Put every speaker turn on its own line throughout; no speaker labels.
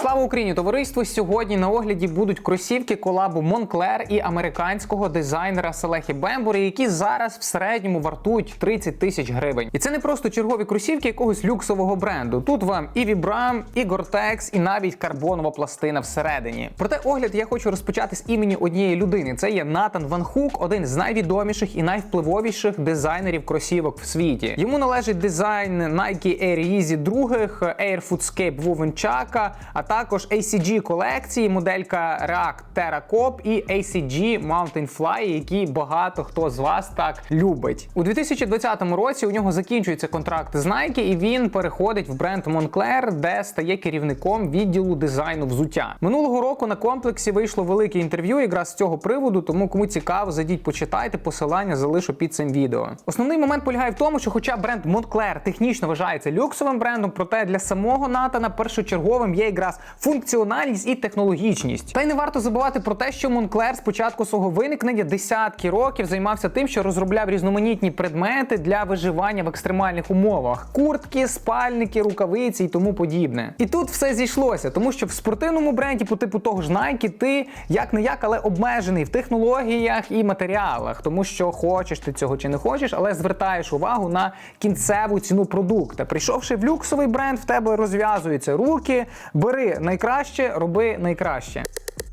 Слава Україні, товариство! Сьогодні на огляді будуть кросівки колабу Moncler і американського дизайнера Селехі Бембурі, які зараз в середньому вартують 30 тисяч гривень. І це не просто чергові кросівки якогось люксового бренду. Тут вам і Vibram, і Gore-Tex, і навіть карбонова пластина всередині. Проте огляд я хочу розпочати з імені однієї людини. Це є Натан Ван Хук, один з найвідоміших і найвпливовіших дизайнерів кросівок в світі. Йому належить дизайн Nike Air Yeezy других, Air Footscape Chaka, а також ACG колекції, моделька React Terra Cop і ACG Mountain Fly, які багато хто з вас так любить. У 2020 році у нього закінчується контракт з Nike, і він переходить в бренд Moncler, де стає керівником відділу дизайну взуття. Минулого року на комплексі вийшло велике інтерв'ю якраз з цього приводу. Тому кому цікаво, зайдіть, почитайте. Посилання залишу під цим відео. Основний момент полягає в тому, що, хоча бренд Moncler технічно вважається люксовим брендом, проте для самого Натана першочерговим є якраз функціональність і технологічність. Та й не варто забувати про те, що Moncler з початку свого виникнення десятки років займався тим, що розробляв різноманітні предмети для виживання в екстремальних умовах: куртки, спальники, рукавиці і тому подібне. І тут все зійшлося, тому що в спортивному бренді по типу того ж Nike ти як не як, але обмежений в технологіях і матеріалах, тому що хочеш ти цього чи не хочеш, але звертаєш увагу на кінцеву ціну продукта. Прийшовши в люксовий бренд, в тебе розв'язуються руки, бери найкраще, роби найкраще.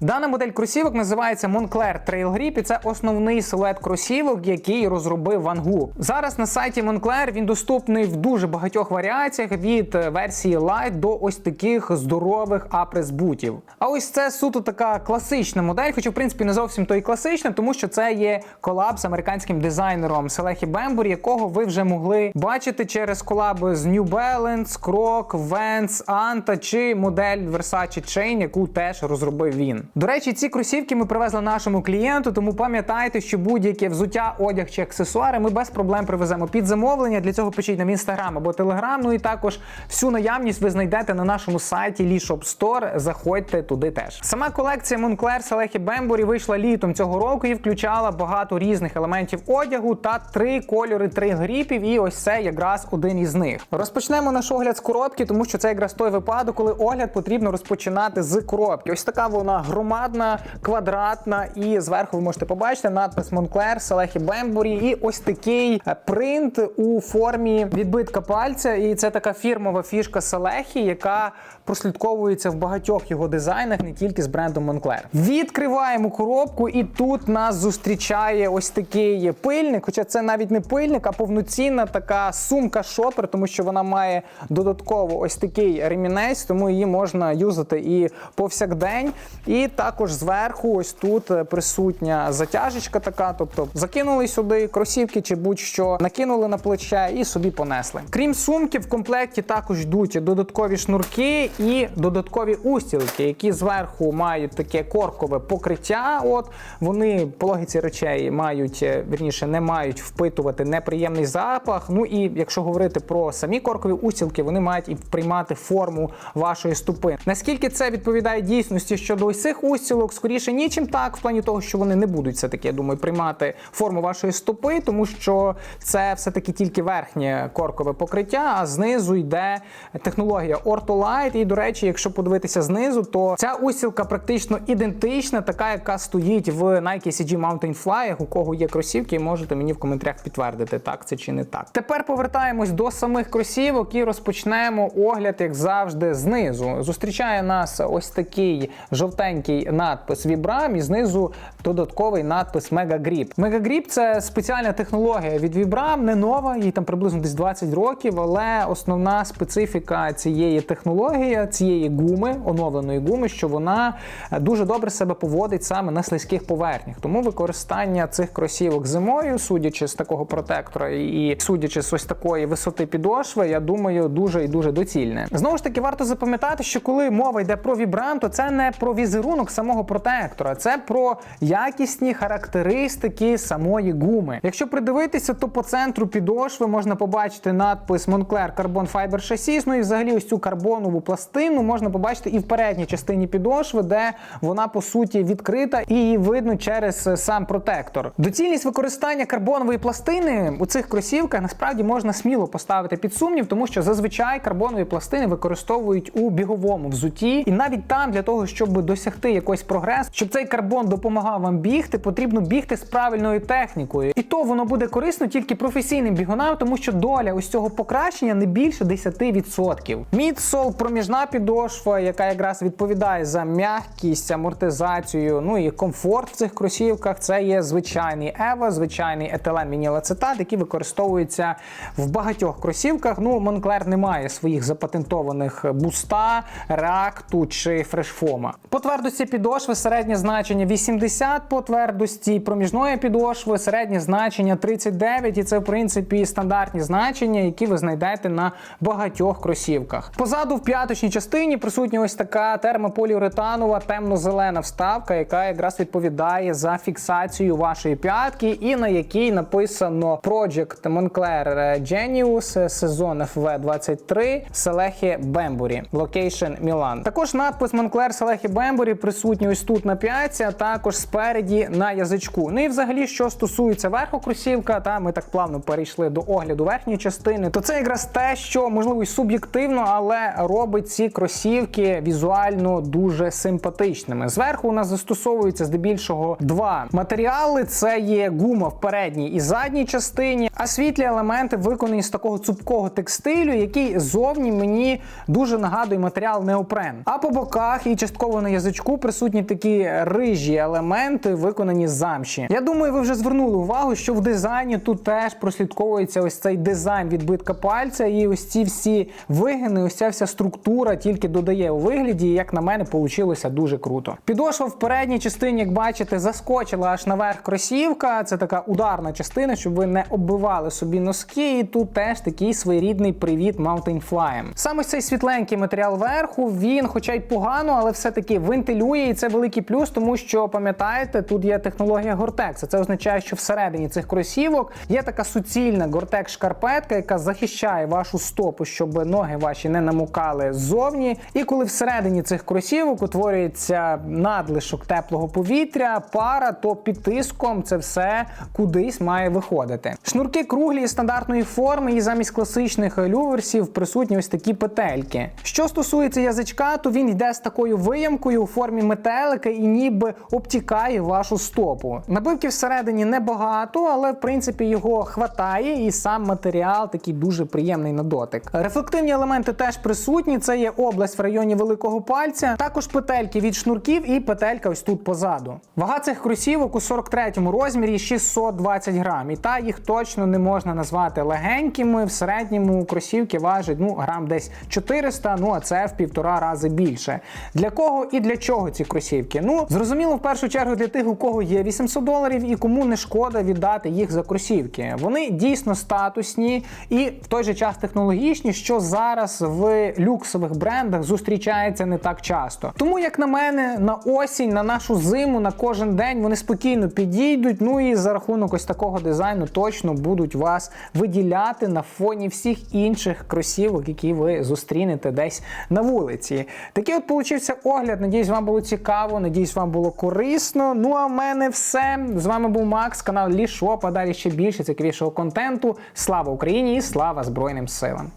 Дана модель кросівок називається Moncler Trail Grip і це основний силует кросівок, який розробив Ван Гу. Зараз на сайті Moncler він доступний в дуже багатьох варіаціях від е, версії Light до ось таких здорових апрес бутів. А ось це суто така класична модель, хоча в принципі не зовсім то і класична, тому що це є колаб з американським дизайнером Селехі Бембур, якого ви вже могли бачити через колаби з New Balance, Croc, Vans, Anta чи модель Versace Chain, яку теж розробив він. До речі, ці кросівки ми привезли нашому клієнту, тому пам'ятайте, що будь-яке взуття, одяг чи аксесуари ми без проблем привеземо під замовлення. Для цього пишіть нам інстаграм або телеграм. Ну і також всю наявність ви знайдете на нашому сайті Lee Shop Store. Заходьте туди теж. Сама колекція Moncler Селехі Бембурі вийшла літом цього року і включала багато різних елементів одягу та три кольори, три гріпів. І ось це якраз один із них. Розпочнемо наш огляд з коробки, тому що це якраз той випадок, коли огляд потрібно розпочинати з коробки. Ось така вона громадна, квадратна, і зверху ви можете побачити надпис Moncler Селехі Бембурі. І ось такий е, принт у формі відбитка пальця. І це така фірмова фішка Селехі, яка прослідковується в багатьох його дизайнах, не тільки з брендом Moncler. Відкриваємо коробку, і тут нас зустрічає ось такий пильник. Хоча це навіть не пильник, а повноцінна така сумка шопер, тому що вона має додатково ось такий ремінець, тому її можна юзати і повсякдень. І також зверху, ось тут е, присутня затяжечка така, тобто закинули сюди кросівки чи будь-що, накинули на плече і собі понесли. Крім сумки, в комплекті також йдуть додаткові шнурки і додаткові устілки, які зверху мають таке коркове покриття. От вони по логіці речей мають е, вірніше, не мають впитувати неприємний запах. Ну і якщо говорити про самі коркові устілки, вони мають і приймати форму вашої ступи. Наскільки це відповідає дійсності щодо ось цих устілок, скоріше нічим так, в плані того, що вони не будуть все таки, я думаю, приймати форму вашої стопи, тому що це все-таки тільки верхнє коркове покриття, а знизу йде технологія Ortholite. І, до речі, якщо подивитися знизу, то ця устілка практично ідентична, така, яка стоїть в Nike CG Mountain Fly. У кого є кросівки, можете мені в коментарях підтвердити, так це чи не так. Тепер повертаємось до самих кросівок і розпочнемо огляд, як завжди, знизу. Зустрічає нас ось такий жовтенький надпис Vibram і знизу додатковий надпис Mega Grip. Mega Grip – це спеціальна технологія від Vibram, не нова, їй там приблизно десь 20 років, але основна специфіка цієї технології, цієї гуми, оновленої гуми, що вона дуже добре себе поводить саме на слизьких поверхнях. Тому використання цих кросівок зимою, судячи з такого протектора і судячи з ось такої висоти підошви, я думаю, дуже і дуже доцільне. Знову ж таки, варто запам'ятати, що коли мова йде про Vibram, то це не про візерунок самого протектора, це про якісні характеристики самої гуми. Якщо придивитися, то по центру підошви можна побачити надпис Moncler Carbon Fiber Chassis, ну і взагалі ось цю карбонову пластину можна побачити і в передній частині підошви, де вона по суті відкрита і її видно через сам протектор. Доцільність використання карбонової пластини у цих кросівках насправді можна сміло поставити під сумнів, тому що зазвичай карбонові пластини використовують у біговому твердому взуті. І навіть там, для того, щоб досягти якийсь прогрес, щоб цей карбон допомагав вам бігти, потрібно бігти з правильною технікою. І то воно буде корисно тільки професійним бігунам, тому що доля ось цього покращення не більше 10%. Мідсол проміжна підошва, яка якраз відповідає за м'якість, амортизацію, ну і комфорт в цих кросівках. Це є звичайний Ева, звичайний етилен вінілацетат, який використовується в багатьох кросівках. Ну, Монклер не має своїх запатентованих буста, реакту чи фрешфома. По твердості підошви середнє значення 80, по твердості проміжної підошви середнє значення 39, і це в принципі стандартні значення, які ви знайдете на багатьох кросівках. Позаду в п'яточній частині присутня ось така термополіуретанова темно-зелена вставка, яка якраз відповідає за фіксацію вашої п'ятки, і на якій написано Project Moncler Genius сезон FV23 Селехі Бембурі Location Milan. Також надпис Moncler Селехі Бембурі присутній ось тут на п'ятці, а також спереді на язичку. Ну і взагалі, що стосується верху кросівка, та ми так плавно перейшли до огляду верхньої частини, то це якраз те, що можливо й суб'єктивно, але робить ці кросівки візуально дуже симпатичними. Зверху у нас застосовується здебільшого два матеріали: це є гума в передній і задній частині, а світлі елементи виконані з такого цупкого текстилю, який зовні мені дуже нагадує матеріал неопрен. А по боках і частково на язичку присутні такі рижі елементи, виконані з замші. Я думаю, ви вже звернули увагу, що в дизайні тут теж прослідковується ось цей дизайн відбитка пальця, і ось ці всі вигини, ось ця вся структура тільки додає у вигляді, і, як на мене, получилося дуже круто. Підошва в передній частині, як бачите, заскочила аж наверх кросівка. Це така ударна частина, щоб ви не оббивали собі носки. І тут теж такий своєрідний привіт Mountain Fly. Саме цей світленький матеріал верху, він, хоча й погано, але все-таки вентилює, і це великий плюс, тому що пам'ятаєте, тут є технологія Gore-Tex. Це означає, що всередині цих кросівок є така суцільна Gore-Tex шкарпетка, яка захищає вашу стопу, щоб ноги ваші не намукали ззовні. І коли всередині цих кросівок утворюється надлишок теплого повітря, пара, то під тиском це все кудись має виходити. Шнурки круглі і стандартної форми, і замість класичних люверсів присутні ось такі петельки. Що стосується язичка, то він йде з такою виямкою у формі метелика і ніби обтікає вашу стопу. Набивки всередині небагато, але в принципі його хватає, і сам матеріал такий дуже приємний на дотик. Рефлективні елементи теж присутні. Це є область в районі великого пальця, також петельки від шнурків і петелька ось тут позаду. Вага цих кросівок у 43-му розмірі 620 грам. І та їх точно не можна назвати легенькими. В середньому кросівки важать ну грам десь 400, ну а це в півтора рази більше. Для кого і для чого ці кросівки? Ну зрозуміло, в першу чергу для тих, у кого є 800 доларів і кому не шкода віддати їх за кросівки. Вони дійсно статусні і в той же час технологічні, що зараз в люксових брендах зустрічається не так часто. Тому, як на мене, на осінь, на нашу зиму, на кожен день вони спокійно підійдуть. Ну і за рахунок ось такого дизайну точно будуть вас виділяти на фоні всіх інших кросівок, які ви зустрінете десь на вулиці. Такий от получився огляд. Надіюсь, вам було цікаво. Надіюсь, вам було корисно. Ну а в мене все. З вами був Макс, канал Лішоп, а далі ще більше цікавішого контенту. Слава Україні і слава Збройним силам!